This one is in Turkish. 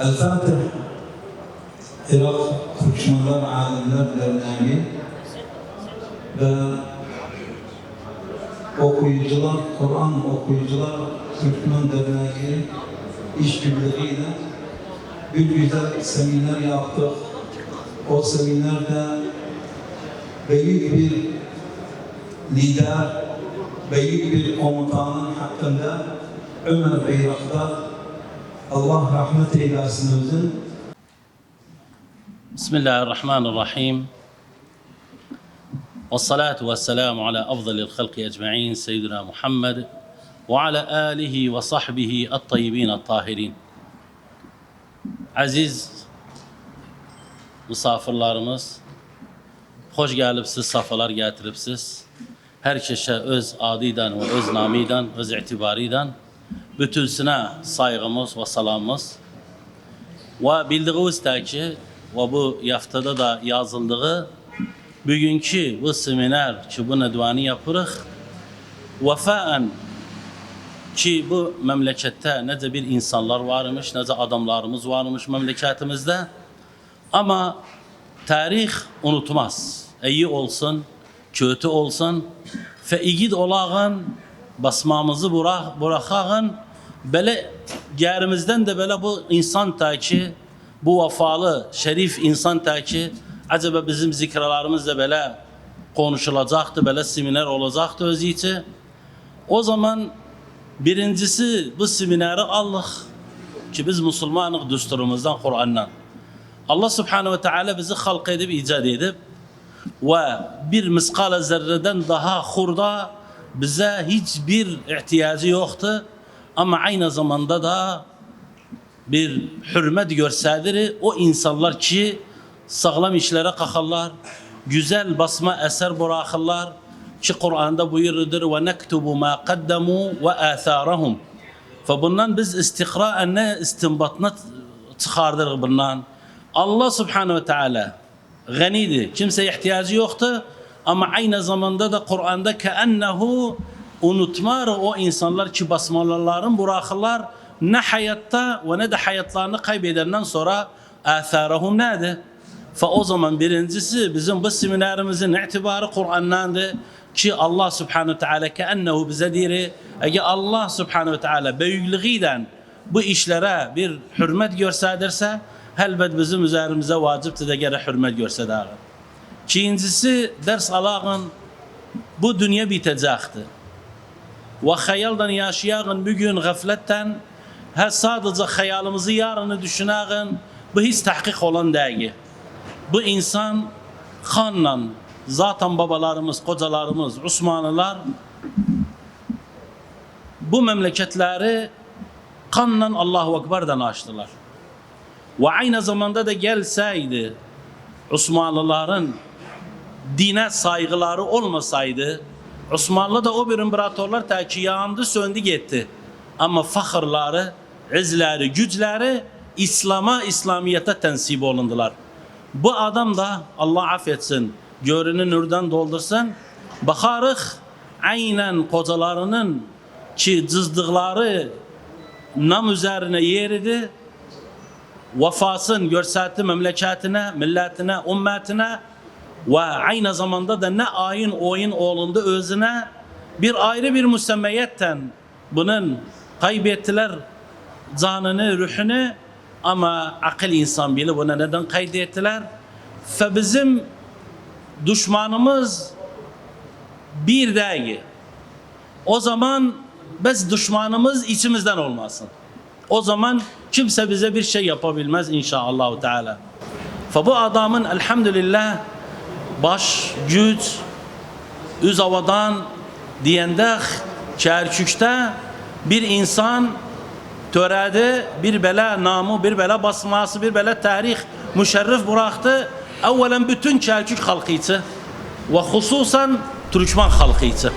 El-Fatiha Irak Türkmenler Alimler Derneği ve okuyucular, Kur'an okuyucular Türkmen Derneği işbirliğiyle bir güzel seminer yaptık. O seminerde büyük bir lider, büyük bir komutanın hakkında Ömer Beyraktar Allah rahmet eylesin özün بسم الله الرحمن الرحيم والصلاة والسلام على أفضل الخلق أجمعين سيدنا محمد وعلى آله وصحبه الطيبين الطاهرين Aziz misafirlarımız, hoş gelipsiz, safalar getiripsiz. Herkese öz adiden ve öz namiden, öz itibariden bütünsüne saygımız ve salamımız. Ve bildiğiniz ki ve bu yaftada da yazıldığı bugünkü bu seminer ki bu nedvani yapırıq vefaen ki bu memlekette nece bir insanlar varmış, nece adamlarımız varmış memleketimizde. Ama tarih unutmaz. İyi olsun, kötü olsun. Ve igid olağın, basmamızı bırak, bırakağın, böyle yerimizden de böyle bu insan ta ki, bu vefalı, şerif insan ta ki, acaba bizim zikralarımız da böyle konuşulacaktı, böyle seminer olacaktı özü için. O zaman birincisi bu semineri Allah ki biz Müslümanlık düsturumuzdan, Kur'an'dan. Allah Subhanahu ve Teala bizi halk edip, icat edip ve bir miskale zerreden daha hurda bize hiçbir ihtiyacı yoktu. Ama aynı zamanda da bir hürmet gösterdirir o insanlar ki sağlam işlere kalkarlar, güzel basma eser bırakırlar ki Kur'an'da buyurudur ve nektubu ma kaddamu ve atharahum. Bundan biz istikraen ne istinbatına çıkardır bundan. Allah Subhanahu ve Teala ganiydi. Kimseye ihtiyacı yoktu. Ama aynı zamanda da Kur'an'da keennehu unutmar o insanlar ki basmalarların bırakırlar ne hayatta ve ne de hayatlarını kaybedenden sonra atharahum nedir? Fa o zaman birincisi bizim bu seminerimizin itibarı Kur'an'dandı ki Allah Subhanahu Teala keennehu bize diri eğer Allah Subhanahu Teala büyüklüğüyle bu işlere bir hürmet gösterdirse elbet bizim üzerimize vaciptir de gene hürmet gösterdir. İkincisi ders alağın bu dünya bitecekti. Ve hayaldan yaşayağın bugün gafletten ha sadece hayalimizi yarını düşünağın bu hiç tahkik olan değil. Bu insan kanla zaten babalarımız, kocalarımız, Osmanlılar bu memleketleri kanla Allahu Ekber'den açtılar. Ve aynı zamanda da gelseydi Osmanlıların dine saygıları olmasaydı Osmanlı da o bir imparatorlar ta ki yandı söndü gitti. Ama fakırları, izleri, güçleri İslam'a, İslamiyet'e tensip olundular. Bu adam da Allah affetsin, görünü nurdan doldursun. Bakarıq aynen kocalarının ki cızdıkları nam üzerine yeridi. Vefasın gösterdi memleketine, milletine, ümmetine ve aynı zamanda da ne ayın oyun olundu özüne bir ayrı bir müsemmeyetten bunun kaybettiler canını, ruhunu ama akıl insan bile buna neden kaydettiler? Fe bizim düşmanımız bir değil. O zaman biz düşmanımız içimizden olmasın. O zaman kimse bize bir şey yapabilmez inşallah Teala. Fe bu adamın elhamdülillah baş, güç, üz havadan diyende Kerkük'te bir insan törədi, bir belə namı, bir belə basması, bir belə tarix müşərrif bıraktı. Evvelen bütün Kerkük halkı için ve hususan Türkmen halkı için.